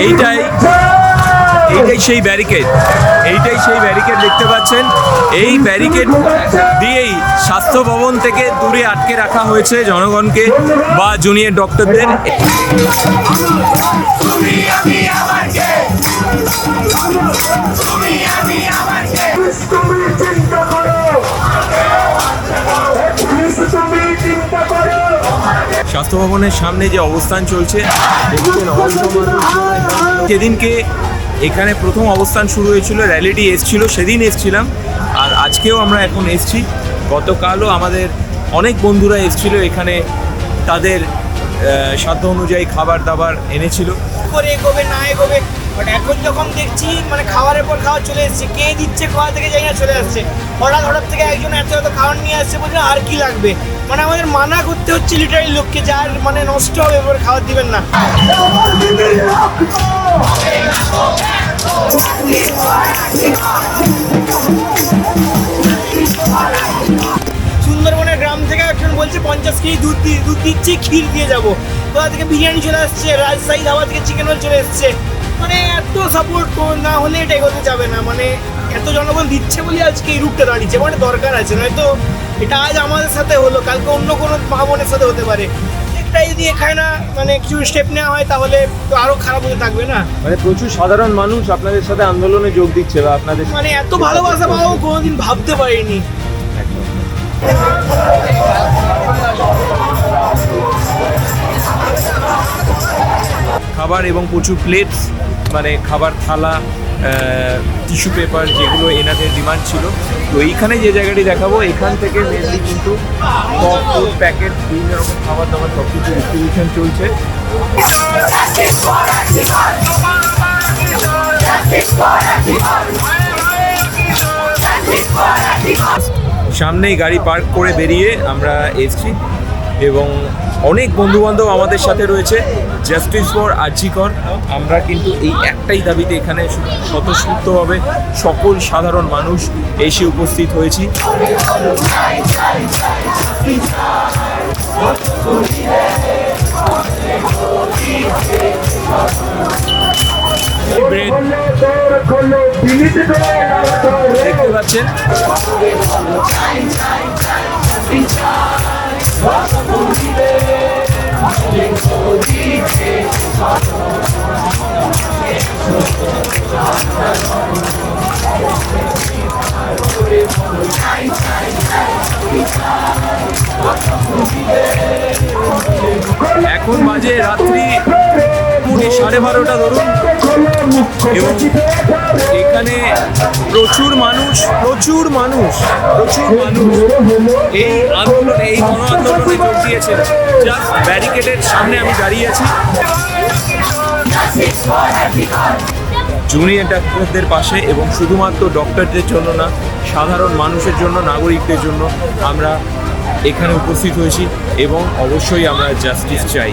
এইটাই এইটাই সেই ব্যারিকেড এইটাই সেই ব্যারিকেড দেখতে পাচ্ছেন এই ব্যারিকেড দিয়েই স্বাস্থ্য ভবন থেকে দূরে আটকে রাখা হয়েছে জনগণকে বা জুনিয়র ডক্টরদের তুমি স্বাস্থ্য ভবনের সামনে যে অবস্থান চলছে সেদিনকে এখানে প্রথম অবস্থান শুরু হয়েছিল, র্যালিটি এসছিল, সেদিন এসছিলাম। আর আজকেও আমরা এখন এসছি। গতকালও আমাদের অনেক বন্ধুরা এসছিল এখানে। তাদের সাধ্য অনুযায়ী খাবার দাবার এনেছিল। করে এগোবে, না এগোবে বাট এখন যখন দেখছি মানে খাবারের পর খাওয়া চলে এসছে, কে দিচ্ছে খাওয়া থেকে যাই না চলে আসছে। হঠাৎ হঠাৎ থেকে একজন এত এত খাবার নিয়ে আসছে, বলছে আর কি লাগবে? মানে আমাদের মানা করতে হচ্ছে লিটারালি লোককে, যে আর মানে নষ্ট হবে এবার খাবার দিবেন না। পঞ্চাশ দুধ দিয়ে দুধ দিচ্ছি ক্ষীর দিয়ে যাব। কোথা থেকে বিরিয়ানি চলে আসছে রাজশাহী ধাবা থেকে চিকেন রোল চলে এসছে। মানে এত সাপোর্ট না হলে এটা এগোতে যাবে না। মানে এত জনগণ দিচ্ছে বলে আজকে এই রূপটা দাঁড়িয়েছে। মানে দরকার আছে নয়তো এটা আজ আমাদের সাথে হলো কালকে অন্য কোনো মা বোনের সাথে হতে পারে। একটা যদি এখানে না মানে কিছু স্টেপ নেওয়া হয় তাহলে তো আরও খারাপ হতে থাকবে না। মানে প্রচুর সাধারণ মানুষ আপনাদের সাথে আন্দোলনে যোগ দিচ্ছে বা আপনাদের মানে এত ভালোবাসা পাবো কোনোদিন ভাবতে পারিনি। খাবার এবং প্রচুর প্লেটস মানে খাবার থালা টিস্যু পেপার যেগুলো এনাদের ডিমান্ড ছিল। তো এইখানে যে জায়গাটি দেখাবো, এখান থেকে মেনলি কিন্তু ফুড প্যাকেট বিভিন্ন রকম খাবার দাবার, সব কিছু ডিস্ট্রিবিউশন চলছে। সামনেই গাড়ি পার্ক করে বেরিয়ে আমরা এসছি। এবং অনেক বন্ধুবান্ধব আমাদের সাথে রয়েছে জাস্টিস ফর আর্জিকর আমরা কিন্তু এই একটাই দাবিতে এখানে স্বতঃস্ফূর্তভাবে সকল সাধারণ মানুষ এসে উপস্থিত হয়েছি। দেখতে পাচ্ছেন? এখন বাজে রাত্রি পুনে সাড়ে বারোটা ধরুন। এবং এখানে প্রচুর মানুষ প্রচুর মানুষ প্রচুর মানুষ এই আন্দোলনে, এই গণ আন্দোলনে যোগ দিয়েছেন। জাস্ট ব্যারিকেডের সামনে আমি দাঁড়িয়ে আছি। জুনিয়র ডাক্তারদের পাশে এবং শুধুমাত্র ডক্টরদের জন্য না, সাধারণ মানুষের জন্য, নাগরিকদের জন্য আমরা এখানে উপস্থিত হয়েছি এবং অবশ্যই আমরা জাস্টিস চাই।